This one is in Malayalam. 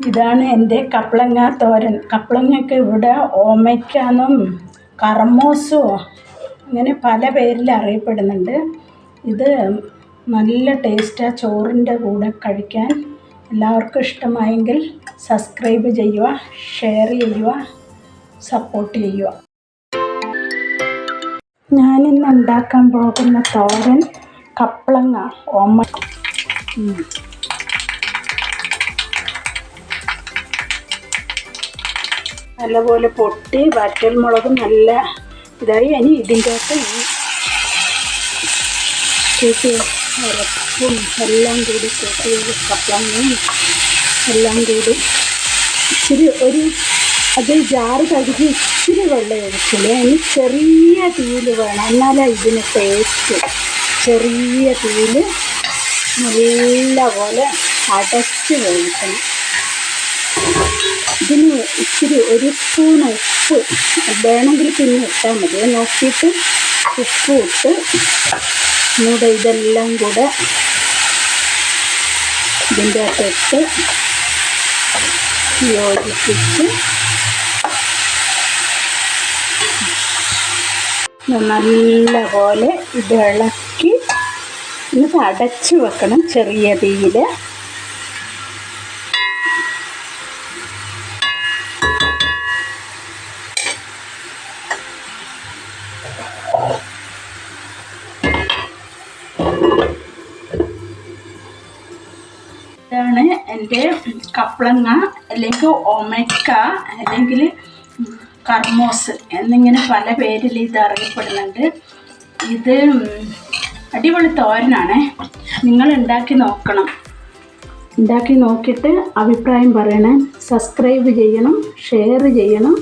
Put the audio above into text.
ഇതാണ് എന്റെ കപ്ലങ്ങ തോരൻ. കപ്ലങ്ങയ്ക്ക് ഇവിടെ ഓമയ്ക്കാന്നും കറമോസോ അങ്ങനെ പല പേരിൽ അറിയപ്പെടുന്നുണ്ട്. ഇത് നല്ല ടേസ്റ്റാണ് ചോറിന്റെ കൂടെ കഴിക്കാൻ. എല്ലാവർക്കും ഇഷ്ടമായെങ്കിൽ സബ്സ്ക്രൈബ് ചെയ്യുക ഷെയർ ചെയ്യുക സപ്പോർട്ട് ചെയ്യുക. ഞാനിന്ന് ഉണ്ടാക്കാൻ പോകുന്ന തോരൻ കപ്ലങ്ങ ഓമ നല്ലപോലെ പൊട്ടി വറ്റൽ മുളക് നല്ല ഇതായി. ഇനി ഇതിന്റെ അകത്ത് എല്ലാം കൂടി കൂട്ടിയത് കപ്പളങ്ങയും എല്ലാം കൂടി ഇച്ചിരി ഒരു അത് ജാറ് കഴുകി ഇച്ചിരി വെള്ളം ഒഴിച്ചില്ല? ഇനി ചെറിയ തീയിൽ വേണം. എന്നാലേ ഇതിന് ടേസ്റ്റ് ചെറിയ നല്ല പോലെ അടച്ച് വേവിക്കണം. ഇച്ചിരി ഒരു സ്പൂൺ ഉപ്പ് വേണമെങ്കിൽ പിന്നെ ഇട്ടാൽ മതി. നോക്കിയിട്ട് ഉപ്പ് ഇട്ട് നമ്മുടെ ഇതെല്ലാം കൂടെ ഇതിന്റെ അകത്തിട്ട് യോജിപ്പിച്ച് നല്ല പോലെ ഇത് ഇളക്കി എന്നിട്ട് അടച്ചു വെക്കണം ചെറിയ തീയിൽ. ഇതാണ് എന്റെ കപ്ലങ്ങ അല്ലെങ്കിൽ ഒമക്ക അല്ലെങ്കിൽ കർമോസ് എന്നിങ്ങനെ പല പേരിൽ ഇത് അറിയപ്പെടുന്നുണ്ട്. ഇത് അടിപൊളി തോരനാണ്. നിങ്ങൾ ഉണ്ടാക്കി നോക്കണം. ഉണ്ടാക്കി നോക്കിയിട്ട് അഭിപ്രായം പറയണം. സബ്സ്ക്രൈബ് ചെയ്യണം ഷെയർ ചെയ്യണം.